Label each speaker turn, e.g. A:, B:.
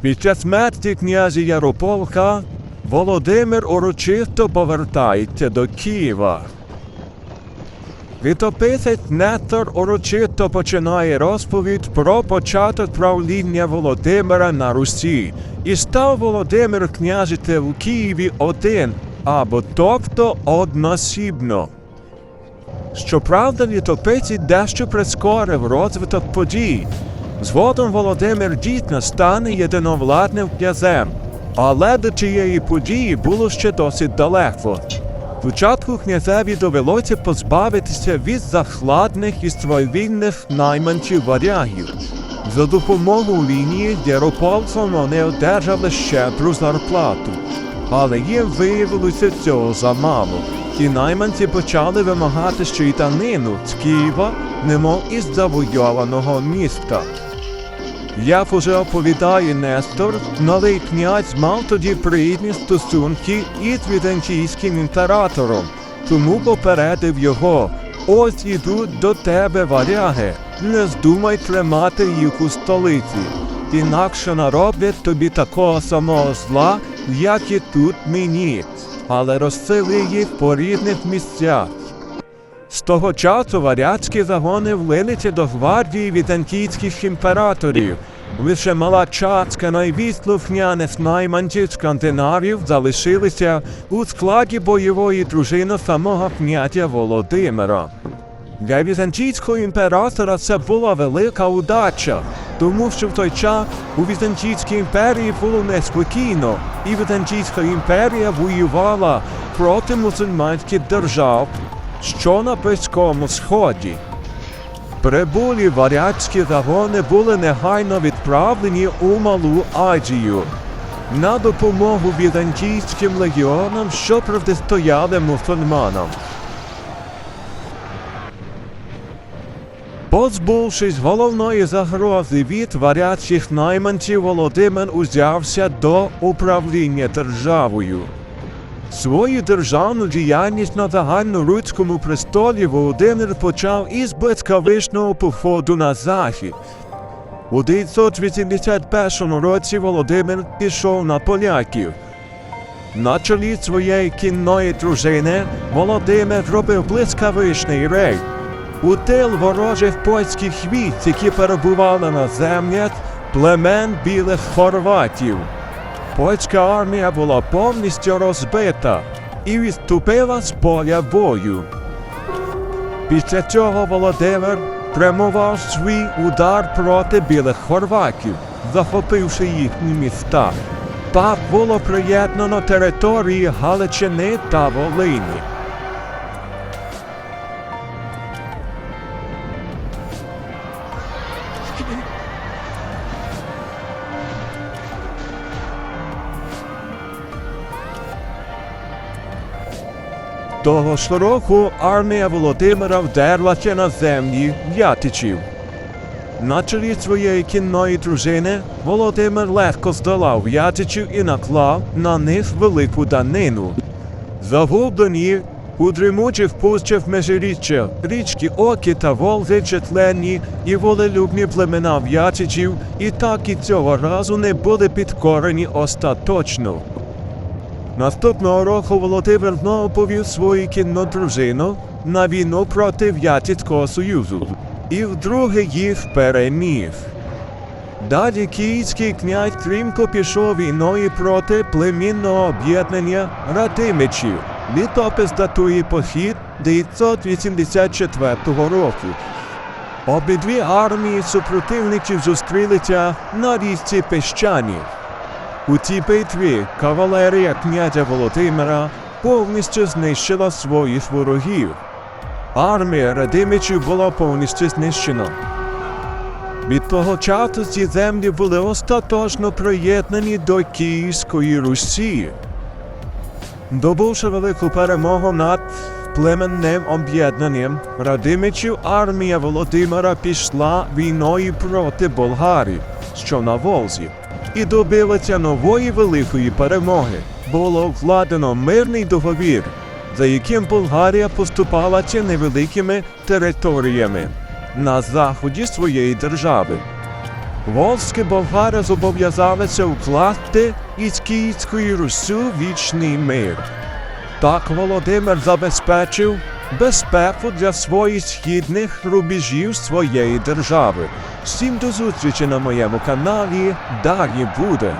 A: Під час смерті князя Ярополка Володимир урочисто повертається до Києва. Літописець Нестор урочисто починає розповідь про початок правління Володимира на Русі. І став Володимир княжити в Києві один, або тобто односібно. Щоправда, літописець дещо прискорив розвиток подій. Згодом Володимир дійсно стане єдиновладним князем, але до цієї події було ще досить далеко. Спочатку князеві довелося позбавитися від захладних і свавільних найманців варягів. За допомогою лінії Ярополком вони одержали щедру зарплату. Але їм виявилося цього замало. І найманці почали вимагати ще й данину з Києва, немов із завойованого міста. Як уже оповідає Нестор, новий князь мав тоді приємні стосунки із візантійським імператором, тому попередив його. Ось ідуть до тебе варяги, не здумай тримати їх у столиці, інакше нароблять тобі такого самого зла, як і тут мені, але розсили їх по різних місцях. З того часу варяцькі загони влилися до гвардії візантійських імператорів. Лише мала частка найвіслухняних найманців скандинавів залишилися у складі бойової дружини самого князя Володимира. Для візантійського імператора це була велика удача, тому що в той час у Візантійській імперії було неспокійно, і Візантійська імперія воювала проти мусульманських держав, що на Близькому Сході. Прибулі варяцькі загони були негайно відправлені у Малу Азію на допомогу візантійським легіонам, що протистояли мусульманам. Позбувшись головної загрози від варячих найманців, Володимир узявся до управління державою. Свою державну діяльність на загальноруському престолі Володимир почав із блискавичного походу на захід. У 981 році Володимир пішов на поляків. На чолі своєї кінної дружини Володимир робив блискавичний рейд. У тил ворожих польських військ, які перебували на землях племен білих хорватів. Польська армія була повністю розбита і відступила з поля бою. Після цього Володимир прямував свій удар проти білих хорватів, захопивши їхні міста. Так було приєднано території Галичини та Волині. Того ж року армія Володимира вдерлася на землі В'ятичів. На чолі своєї кінної дружини Володимир легко здолав В'ятичів і наклав на них велику данину. Загублені у дрімучих пущах межиріччя річки Оки та Волги численні і волелюбні племена В'ятичів і так і цього разу не були підкорені остаточно. Наступного року Володимир знову повів свою кінну дружину на війну проти В'ятицького Союзу і вдруге їх переміг. Далі київський князь стрімко пішов війною проти племінного об'єднання Радимичів. Літопис датує похід 984 року. Обидві армії супротивників зустрілися на річці Пещанів. У цій битві кавалерія князя Володимира повністю знищила своїх ворогів. Армія Радимичів була повністю знищена. Від того часу ці землі були остаточно приєднані до Київської Русі. Добувши велику перемогу над племенним об'єднанням Радимичів, армія Володимира пішла війною проти Болгарів, що на Волзі і добилася нової великої перемоги. Було укладено мирний договір, за яким Болгарія поступалася невеликими територіями на заході своєї держави. волзькі болгари зобов'язалися укласти із Київською Руссю вічний мир. Так Володимир забезпечив безпеку для своїх східних рубежів своєї держави. Всім до зустрічі на моєму каналі. Далі буде.